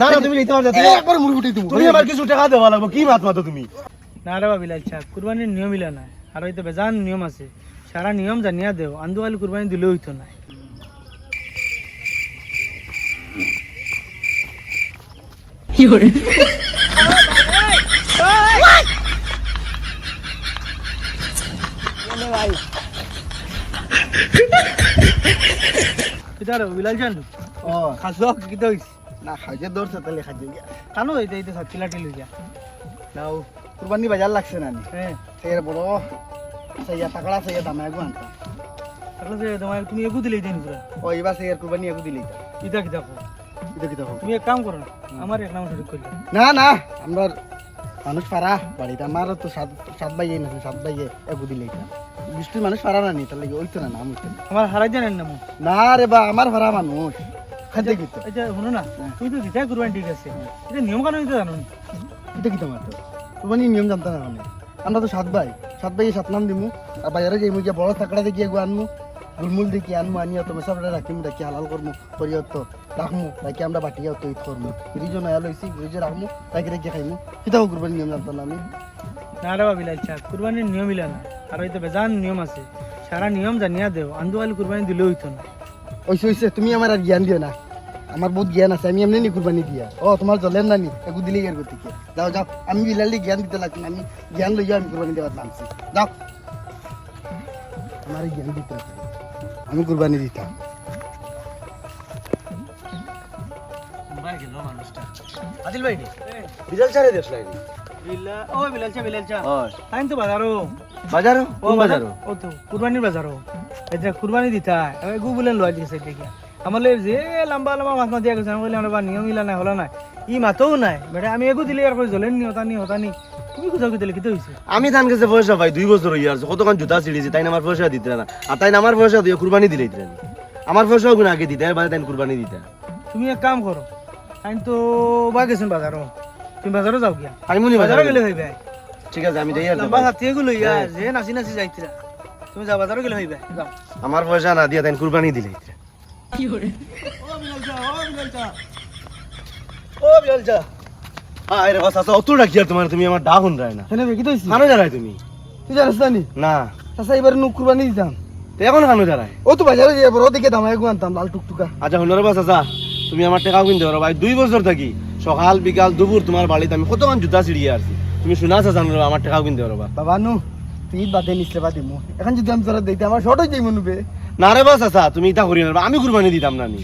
না না তুমি নিতে পারছ একবার মুড়ি ফুটাই দিব। তুমি আমার কিছু টাকা দেওয়া লাগবে কি মাত মাতো তুমি? না রে বাবা বিলাল কুরবানির নিয়ম ইলা নাই। আর হয়তো বেজান নিয়ম আছে। সারা নিয়ম জানিয়া দেও আন্দু কুরবানি দিলে হইতো না। কিতার বিলাল জান ও। খাসো কিতা হইছে? না খাইতে দৌড়ছে তাহলে গিয়া কানো হইতে হইতে সব চিলাটি লই যা। নাও কুরবানি বাজার লাগছে না নি? হ্যাঁ সেই বড় সেই তাকড়া সেই দামে আগু আনতা। তাহলে যে তোমার তুমি এগু দিলেই দিন পুরা ও এবার সেই কুরবানি আগু দিলেই তা কিতা কিতা কো কি দেখো তুমি এক কাম করো আমার এক নাম শুরু করলে না না আমরা মানুষ পারা বাড়িতে আমার তো সাত সাত বাইয়ে না সাত বাইয়ে আগু দিলেই তা বৃষ্টির মানুষ পারা না নি তার লাগে ওইতো না নাম আমার হারাই জানেন না না রে বা আমার ভাড়া মানুষ খাদ্য কিতো আচ্ছা শুনো না তুমি তো দিতাই কুরবানি ঠিক আছে এটা নিয়ম কানুন তো জানো এটা কি তোমার তো? কুরবানি নিয়ম জানতে না আমি আমরা তো সাত ভাই সাত ভাই সাত নাম দিমু আর বাজারে যাই মুই বড় তাকড়া দেখি এগু আনমু গুলমুল দেখি আনমু আনিয়া তো সব রাখিম রাখি হালাল করমু করিয়া তো রাখমু রাখি আমরা বাটিয়া তো ঈদ করমু। ফ্রিজও নয়া লইছি ফ্রিজে রাখমু রাখি রেখে খাইমু। কিতাও কুরবানি নিয়ম জানতাম না আমি? না রে বাবা বিলাল সাহেব কুরবানির নিয়ম ইলা না। আর হয়তো বেজান নিয়ম আছে। সারা নিয়ম জানিয়া দেও আন্দু খালি কুরবানি দিলেও হইতো না। ওইসে ওইসে তুমি আমার আর জ্ঞান দিও না। আমার বহুত জ্ঞান আছে আমি এমনি নি কুরবানি দিয়া। ও তোমার জলের নানি একু দিলেই এর গতিকে। যাও যাও আমি বিলালি জ্ঞান দিতে লাগছি না, আমি জ্ঞান লইয়া আমি কুরবানি দেওয়ার নামছি। যাও। আমার এই জ্ঞান দিতে হবে। আমি কুরবানি দিতাম আদিল ভাই বিড়াল ছাড়ে দেশ নাই বিলা ও বিলাল সাহেব বিলাল সাহেব হয় টাইম তো বাজারও বাজারও ও বাজারও ও তো কুরবানির বাজারও এটা কুরবানি দিতা এবার গু লয় দিছে দেখি আমার লে যে লম্বা লম্বা মাছ মাছ দিয়া গেছে আমি বললাম বা নিয়ম ইলা নাই হলা নাই ই মাতও নাই বেটা আমি এগু দিলে আর কই জ্বলেন নি হতানি হতানি তুমি কোথাও দিলে কি হইছে আমি ধান কাছে পয়সা পাই দুই বছর হইয়া আছে কতক্ষণ জুতা ছিড়িছি তাই আমার পয়সা দিতে না আর তাই আমার পয়সা দিয়ে কুরবানি দিলে দিতে আমার পয়সাও গুণ আগে দিতে তাই কুরবানি দিতে তুমি এক কাম করো টাইম তো বা গেছেন বাজারও তুমি বাজারও যাও গিয়া। আইমুনি বাজারও বাজারে গেলে হইবে। ঠিক আছে আমি যাই আর লম্বা। হাতি এগুলো ইয়া যে নাচি নাচি যাইতিরা। তুমি যাও বাজারও গেলে হইবে। যাও। আমার পয়সা না দিয়ে তাই কুরবানি দিলে ও বিড়াল চা আয় রে বাস আসা অত রাখি আর তোমার তুমি আমার ডাহুন রায় না। কেন কি তো হইছি খানো তুমি? তুই জানিস না নি? আচ্ছা এবার নু কুরবানি দিতাম। এখন খানো যারাই ও তো বাজারে যাই বড় দিকে দাম একু আনতাম লাল টুকটুকা। আচ্ছা হইল রে বাস তুমি আমার টাকা কিনতে পারো ভাই। দুই বছর থাকি। সকাল বিকাল দুপুর তোমার বাড়িতে আমি কতক্ষণ জুতা ছিড়িয়ে আসছি তুমি শোনা আছে জানো আমার টাকা কিনতে পারো বাবা নু ঈদ বাদে নিসলে বাদে মু এখন যদি আমি তোরা দিতে আমার শর্ট হয়ে যাই মনুবে না রে বাস আসা তুমি ইটা করি না আমি কুরবানি দিতাম না নি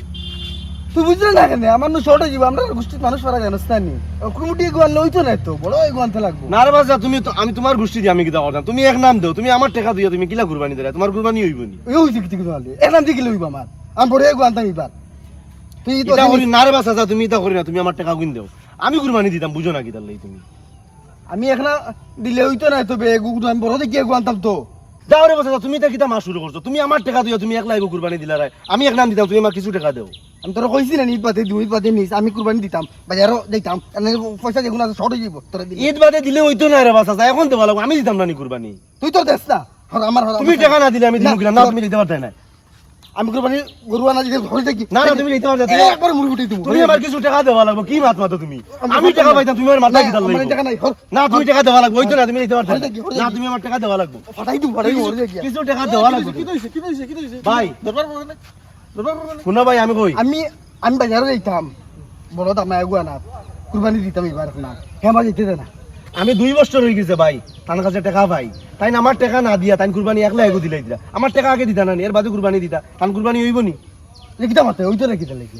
তুই বুঝলি না কেন? আমার নু শর্ট হয়ে যাব আমরা গোষ্ঠীর মানুষ পারা জানোস না? নি কুমুটি এগু আনলে হইতো না তো বড় এগু আনতে লাগবো। না রে বাস তুমি তো আমি তোমার গোষ্ঠী দিয়ে আমি কিতা করতাম তুমি এক নাম দাও তুমি আমার টাকা দিও তুমি কিলা কুরবানি দিলে তোমার কুরবানি হইব নি? ওই হইছে কিছু কিছু এক নাম দিয়ে গেলে হইবো আমার আমি বড় আনতাম এবার তুই তো ইটা করি না রে বাস আসা তুমি করি না তুমি আমার টাকা কিন দাও। আমি কুরবানি দিতাম বুঝো না কি তার লাগি তুমি। আমি এখন দিলে হইতো না তো আমি বড় তো। যাও রে বাস তুমি তা কিতা মাস শুরু করছ? তুমি আমার টাকা দিও তুমি একলা এগো কুরবানি দিলা রায়। আমি এক নাম দিতাম তুমি আমার কিছু টাকা দাও। আমি তোরা কইছি না ঈদ বাদে দিই ঈদ বাদে নিস আমি কুরবানি দিতাম বাজারও দিতাম। পয়সা যেগুলো আছে শর্ট হয়ে যাব তোরা ঈদ বাদে দিলে হইতো না রে বাস এখন দেওয়া লাগবে আমি দিতাম না নি কুরবানি। তুই তো দেখ না। আমার তুমি টাকা না দিলে আমি না তুমি দিতে পারতে না আমি কুরবানি গরু আনা যদি ধরে দেখি। না না তুমি দিতে পারতে এই একবার মুড়ি উঠে দিব। তুমি আমার কিছু টাকা দেওয়া লাগবে কি মাত মাতো তুমি? আমি টাকা পাইতাম তুমি আমার মাথা আমার লাগবে টাকা নাই না তুমি টাকা দেওয়া লাগবে হইতো না তুমি দিতে দেখি, হরে না তুমি আমার টাকা দেওয়া লাগবে। ফাটাই দিব ফাটাই দিব কিছু টাকা দেওয়া লাগবে। কইছে কি কইছে কি কইছে ভাই। দরবার করে না। দরবার করে না। শুনো ভাই আমি কই? আমি আমি বাজারে যাইতাম। বড় দাম এগু আনা কুরবানি দিতাম এবার না। হ্যাঁ আমার যেতে না। আমি দুই বছর হয়ে গেছে ভাই তার কাছে টাকা পাই। তাই না আমার টাকা না দিয়া তাই কুরবানি একলা এগো দিলাই দিলা আমার টাকা আগে দিতা না এর বাদে কুরবানি দিতা। তান কুরবানি হইব নি। লিখিতা মাতে ওই তো লিখিতা লিখি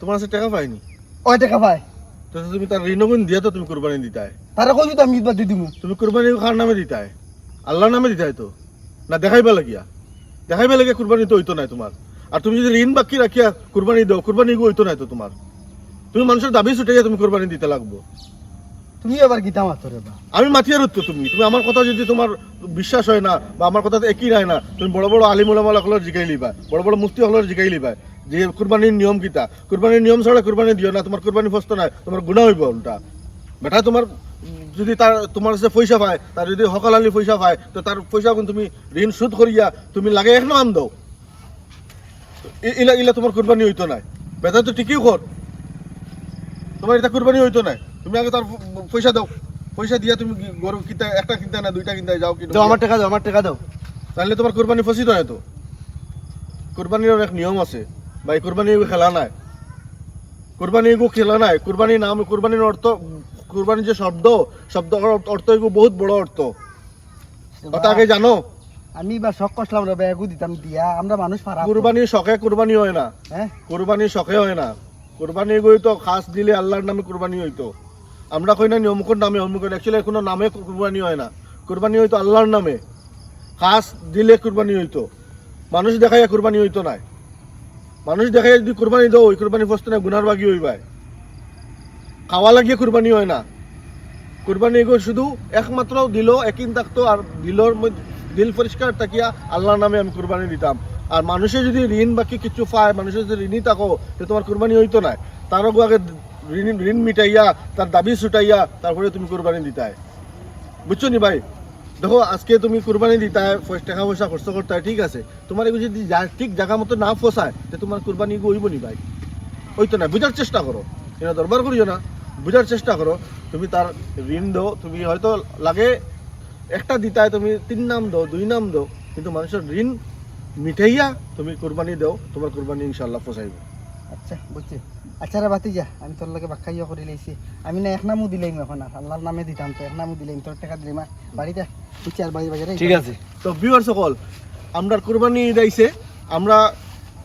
তোমার কাছে টাকা পাইনি? ওই টাকা পাই তো তুমি তার ঋণগুণ দিয়ে তো তুমি কোরবানি দিতাই। তারা কইছি তো আমি বাদ দিমু। তুমি কোরবানি কার নামে দিতাই? আল্লাহর নামে দিতাই তো? না দেখাইবা লাগিয়া। দেখাইবা লাগে কোরবানি তো হইতো নাই তোমার। আর তুমি যদি ঋণ বাকি রাখিয়া কোরবানি দাও কোরবানি গো হইতো নাই তো তোমার। তুমি মানুষের দাবি ছুটে তুমি কোরবানি দিতে লাগবো। তুমি এবার গীতা মাত্র রে বা আমি মাতিয়ার তো তুমি। তুমি আমার কথা যদি তোমার বিশ্বাস হয় না, বা আমার কথা একই নাই না, তুমি বড় বড় আলিম ওলামা হলের জিগাই লিবা বড় বড় মুফতি হলের জিগাই লিবা যে কুরবানির নিয়ম কিতা কুরবানির নিয়ম ছাড়া কুরবানি দিও না, তোমার কুরবানি ফস্ত নাই, তোমার গুণা হইব উল্টা। বেটা তোমার, যদি তার, তোমার কাছে পয়সা পায়, তার যদি সকাল আলি পয়সা পায়, তো তার পয়সা গুণ তুমি ঋণ শোধ করিয়া তুমি লাগে এক নাম দাও। ইলা ইলা তোমার কুরবানি হইতো নাই। বেটা তো ঠিকই কর তোমার এটা কুরবানি হইতো না তুমি আগে তার পয়সা দাও। পয়সা দিয়া তুমি গরু কিনতে একটা কিনতে না দুইটা কিনতে যাও কিনো দাও আমার টাকা দাও আমার টাকা দাও। তাহলে তোমার কোরবানি ফসিত হয় তো। কোরবানির এক নিয়ম আছে। বা এই কোরবানি খেলা নাই। কোরবানি এগো খেলা নাই। কোরবানি নাম কোরবানির অর্থ কোরবানির যে শব্দ শব্দ অর্থ এগো বহুত বড় অর্থ। কথা আগে জানো? আমি বা শখ করছিলাম রে ব্যাগু দিতাম দিয়া। আমরা মানুষ পারা কোরবানির শখে কোরবানি হয় না। হ্যাঁ? কোরবানির শখে হয় না। কোরবানি এগোই তো খাস দিলে আল্লাহর নামে কোরবানি হইতো। আমরা কই না অমুকের নামে অমুকের অ্যাকচুয়ালি কোনো নামে কোরবানি হয় না। কোরবানি হইতো আল্লাহর নামে। খাস দিলে কোরবানি হইতো। মানুষ দেখাইয়া কোরবানি হইতো না। মানুষ দেখাইয়া যদি কোরবানি দাও, ওই কোরবানি ফসতে না গুনার বাগি হইবাই খাওয়া লাগিয়ে কোরবানি হয় না। কোরবানি এগো শুধু একমাত্র দিল, একিন থাকতো আর দিলর দিল পরিষ্কার থাকিয়া আল্লাহর নামে আমি কোরবানি দিতাম। আর মানুষে যদি ঋণ বাকি কিছু পায় মানুষের যদি ঋণই থাকো, তো তোমার কোরবানি হইতো না। তার আগে আগে ঋণ ঋণ মিটাইয়া, তার দাবি ছুটাইয়া তারপরে তুমি কোরবানি দিতায় বুঝছ নি ভাই? দেখো, আজকে তুমি কোরবানি দিতায় টাকা পয়সা খরচ করতে ঠিক আছে? তোমার এগুলো যদি ঠিক জায়গা মতো না ফসায়, তো তোমার কোরবানি এগো হইব নি ভাই? হইতো না, বুঝার চেষ্টা করো। এটা দরবার করিও না, বুঝার চেষ্টা করো। তুমি তার ঋণ দাও, তুমি হয়তো লাগে একটা দিতায় তুমি তিন নাম দাও, দুই নাম দাও, কিন্তু মানুষের ঋণ মিঠাইয়া তুমি কোরবানি দাও, তোমার কোরবানি ইনশাল্লাহ ফসাইব। আচ্ছা বুঝছি। আচ্ছা রে বাতি যা আমি তোর লগে বাক্কাইয়া করে লাইছি আমি না এক নামও দিলাম এখন আর আল্লাহর নামে দিতাম তো এক নামও দিলাম তোর টাকা দিলাম বাড়িতে বুঝছি আর বাড়ি বাজারে ঠিক আছে। তো ভিউয়ার সকল আমরা কোরবানি দিয়েছে আমরা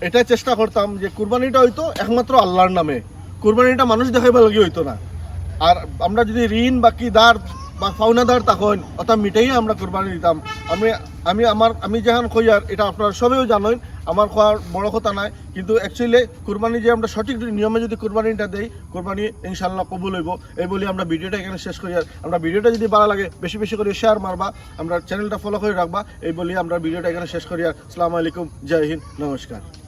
এটা চেষ্টা করতাম যে কোরবানিটা হইতো একমাত্র আল্লাহর নামে কোরবানিটা মানুষ দেখাইবা লাগি হইতো না। আর আমরা যদি ঋণ বাকি দার বা ফাউনাদার তখন অর্থাৎ মিটাই আমরা কোরবানি দিতাম। আমি আমি আমার আমি যেখান আর এটা আপনারা সবেও জানেন আমার খাওয়ার বড় কথা নাই, কিন্তু অ্যাকচুয়ালি কোরবানি যে আমরা সঠিক নিয়মে যদি কোরবানিটা দেই, কোরবানি ইনশাল্লাহ কবুল হইব। এই বলি আমরা ভিডিওটা এখানে শেষ করি। আর আমরা ভিডিওটা যদি ভালো লাগে, বেশি বেশি করে শেয়ার মারবা, আমরা চ্যানেলটা ফলো করে রাখবা। এই বলি আমরা ভিডিওটা এখানে শেষ করি। আর আসসালামু আলাইকুম, জয় হিন্দ, নমস্কার।